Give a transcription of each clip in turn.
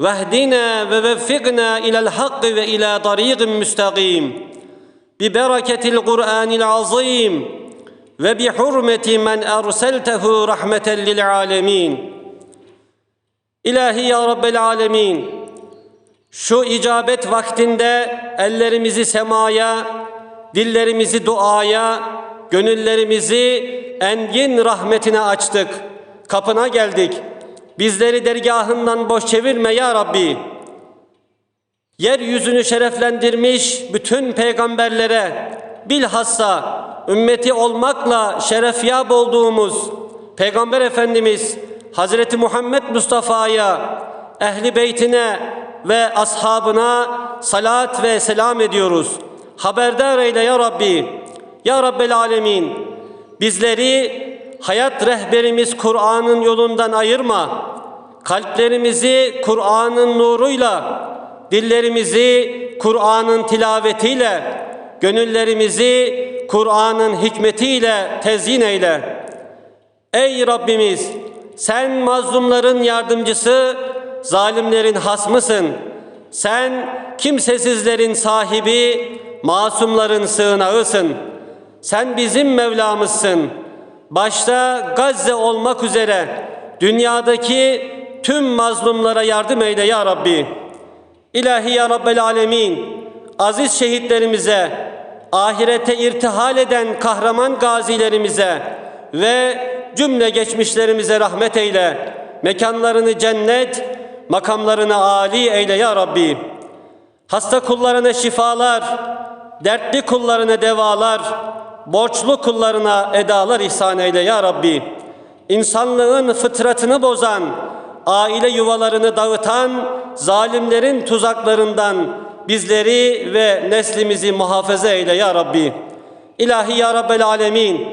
Vehdina ve veffikna ilel hakki ve ila tariqin müstakim. Bi bereketil Kur'anil azim ve bi hurmeti men erseltehu rahmeten lil alemin. İlahi ya Rabbel alemin. Şu icabet vaktinde ellerimizi semaya, dillerimizi duaya, gönüllerimizi engin rahmetine açtık. Kapına geldik. Bizleri dergahından boş çevirme ya Rabbi. Yeryüzünü şereflendirmiş bütün peygamberlere bilhassa ümmeti olmakla şerefyab olduğumuz Peygamber Efendimiz Hazreti Muhammed Mustafa'ya, ehli beytine ve ashabına salat ve selam ediyoruz. Haberdar eyle ya Rabbi. Ya Rabbel Alemin. Bizleri hayat rehberimiz Kur'an'ın yolundan ayırma. Kalplerimizi Kur'an'ın nuruyla, dillerimizi Kur'an'ın tilavetiyle, gönüllerimizi Kur'an'ın hikmetiyle tezyin eyle. Ey Rabbimiz sen mazlumların yardımcısı, zalimlerin hasmısın. Sen kimsesizlerin sahibi, masumların sığınağısın. Sen bizim Mevlamızsın. Başta Gazze olmak üzere dünyadaki tüm mazlumlara yardım eyle ya Rabbi. İlahi ya Rabbel Alemin, aziz şehitlerimize, ahirete irtihal eden kahraman gazilerimize ve cümle geçmişlerimize rahmet eyle. Mekanlarını cennet, makamlarını âli eyle ya Rabbi. Hasta kullarına şifalar, dertli kullarına devalar, borçlu kullarına edalar ihsan eyle ya Rabbi. İnsanlığın fıtratını bozan, aile yuvalarını dağıtan zalimlerin tuzaklarından bizleri ve neslimizi muhafaza eyle ya Rabbi. İlahi ya Rabbel Alemin,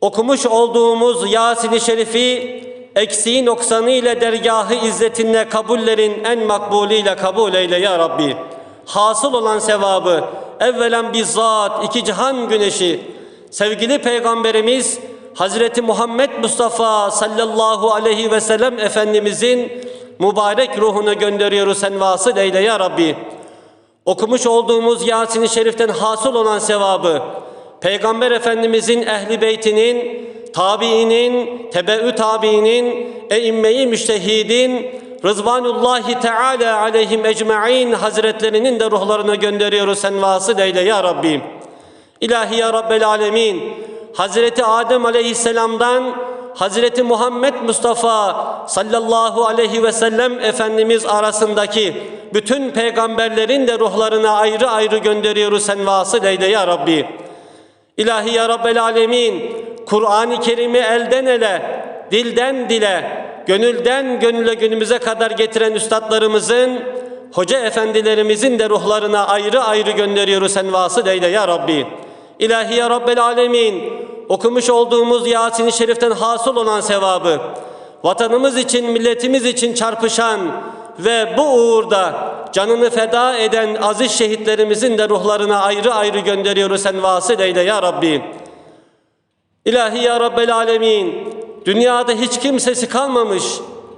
okumuş olduğumuz Yasin-i Şerif'i eksiği noksanı ile dergahı izzetinle kabullerin en makbulüyle kabul eyle ya Rabbi. Hasıl olan sevabı evvelen bizzat iki cihan güneşi sevgili peygamberimiz Hazreti Muhammed Mustafa sallallahu aleyhi ve sellem Efendimizin mübarek ruhuna gönderiyoruz sen vasıl eyle ya Rabbi. Okumuş olduğumuz Yasin-i Şerif'ten hasıl olan sevabı Peygamber Efendimizin ehli beytinin, tabiinin, tebeü tabiinin, eimmeyi müştehidin, Rızvanullahi Teala aleyhim ecma'in hazretlerinin de ruhlarına gönderiyoruz sen vasıl eyle ya Rabbi. İlahi ya Rabbel Alemin, Hazreti Adem aleyhisselamdan Hazreti Muhammed Mustafa sallallahu aleyhi ve sellem Efendimiz arasındaki bütün peygamberlerin de ruhlarına ayrı ayrı gönderiyoruz sen vasıl eyle ya Rabbi. İlahi ya Rabbel Alemin, Kur'an-ı Kerim'i elden ele, dilden dile, gönülden gönüle günümüze kadar getiren üstadlarımızın, hoca efendilerimizin de ruhlarına ayrı ayrı gönderiyoruz sen vasıl eyle ya Rabbi. İlahi ya Rabbel Alemin, okumuş olduğumuz Yasin-i Şerif'ten hasıl olan sevabı, vatanımız için, milletimiz için çarpışan ve bu uğurda canını feda eden aziz şehitlerimizin de ruhlarına ayrı ayrı gönderiyoruz sen vasıl eyle ya Rabbi. İlahi ya Rabbel Alemin, dünyada hiç kimsesi kalmamış,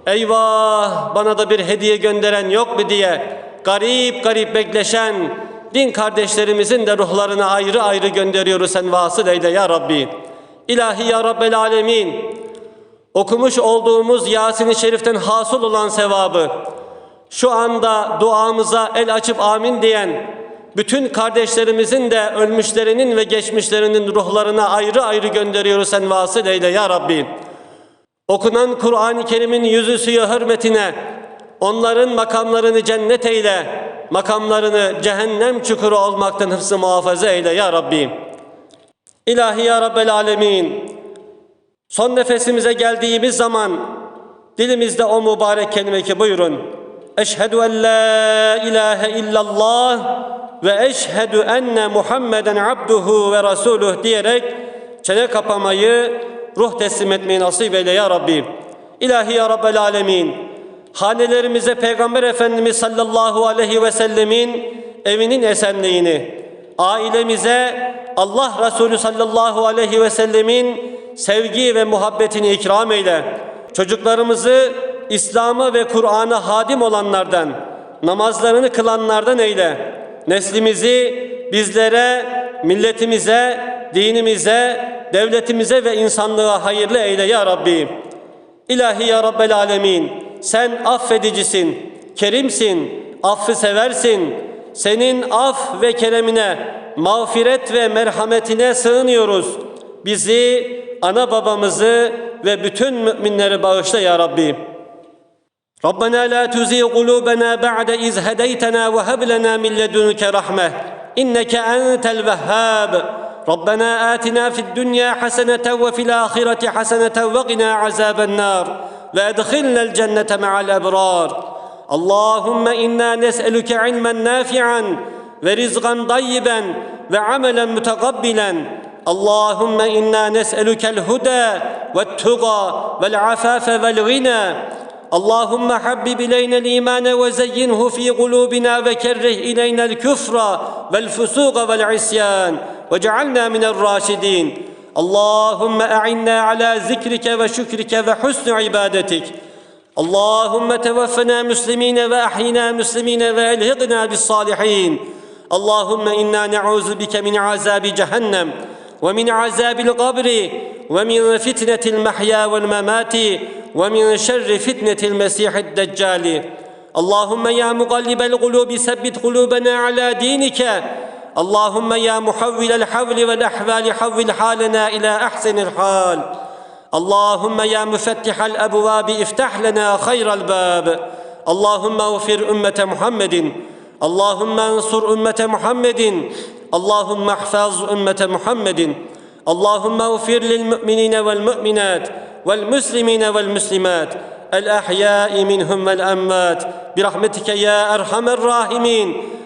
eyvah bana da bir hediye gönderen yok mu diye garip garip bekleşen din kardeşlerimizin de ruhlarına ayrı ayrı gönderiyoruz sen vasıl eyle ya Rabbi. İlahi ya Rabbel Alemin, okumuş olduğumuz Yasin-i Şerif'ten hasıl olan sevabı, şu anda duamıza el açıp amin diyen bütün kardeşlerimizin de ölmüşlerinin ve geçmişlerinin ruhlarına ayrı ayrı gönderiyoruz sen vasıl eyle ya Rabbi. Okunan Kur'an-ı Kerim'in yüzü suyu hürmetine onların makamlarını cennet eyle, makamlarını cehennem çukuru olmaktan hıfzı muhafaza eyle ya Rabbi. İlahi ya Rabbel Alemin, son nefesimize geldiğimiz zaman dilimizde o mübarek kelime ki buyurun. Eşhedü en la ilahe illallah ve eşhedü enne Muhammeden abduhu ve resuluh diyerek çene kapamayı, ruh teslim etmeyi nasip eyle ya Rabbi. İlahi ya Rabbel Alemin. Hanelerimize Peygamber Efendimiz sallallahu aleyhi ve sellemin evinin esenliğini, ailemize Allah Resulü sallallahu aleyhi ve sellemin sevgi ve muhabbetini ikram eyle. Çocuklarımızı İslam'a ve Kur'an'a hadim olanlardan, namazlarını kılanlardan eyle. Neslimizi bizlere, milletimize, dinimize, devletimize ve insanlığa hayırlı eyle ya Rabbi. İlahi ya Rabbel Alemin, sen affedicisin, kerimsin, affı seversin. Senin af ve keremine, mağfiret ve merhametine sığınıyoruz. Bizi, ana babamızı ve bütün müminleri bağışla ya Rabbi. Rabbena la tuzi kulubena ba'de iz hedeytena ve heb lena min ledunke rahme. İnneke entel vehhab. Rabbena atina fid dunya haseneten ve fil ahireti haseneten ve qina azaben nar. وأدخلنا الجنة مع الأبرار. اللهم إنا نسألك علما نافعا ورزقا طيبا وعملا متقبلا. اللهم إنا نسألك الهدى والتقى والعفاف والغنى. اللهم حبب إلينا الإيمان وزينه في قلوبنا وكره إلينا الكفر والفسوق والعصيان. واجعلنا من الراشدين. اللهم أعنا على ذكرك وشكرك وحسن عبادتك. اللهم توفنا مسلمين وأحينا مسلمين وألهقنا بالصالحين. اللهم إنا نعوذ بك من عذاب جهنم ومن عذاب القبر ومن فتنة المحيا والممات ومن شر فتنة المسيح الدجال. اللهم يا مقلب القلوب ثبت قلوبنا على دينك اللهم يا محول الحول والأحوال حول حالنا إلى أحسن الحال. اللهم يا مفتح الأبواب افتح لنا خير الباب. اللهم اغفر أمة محمد. اللهم انصر أمة محمد. اللهم احفظ أمة محمد. اللهم اغفر للمؤمنين والمؤمنات والمسلمين والمسلمات الأحياء منهم والأموات برحمتك يا أرحم الراحمين.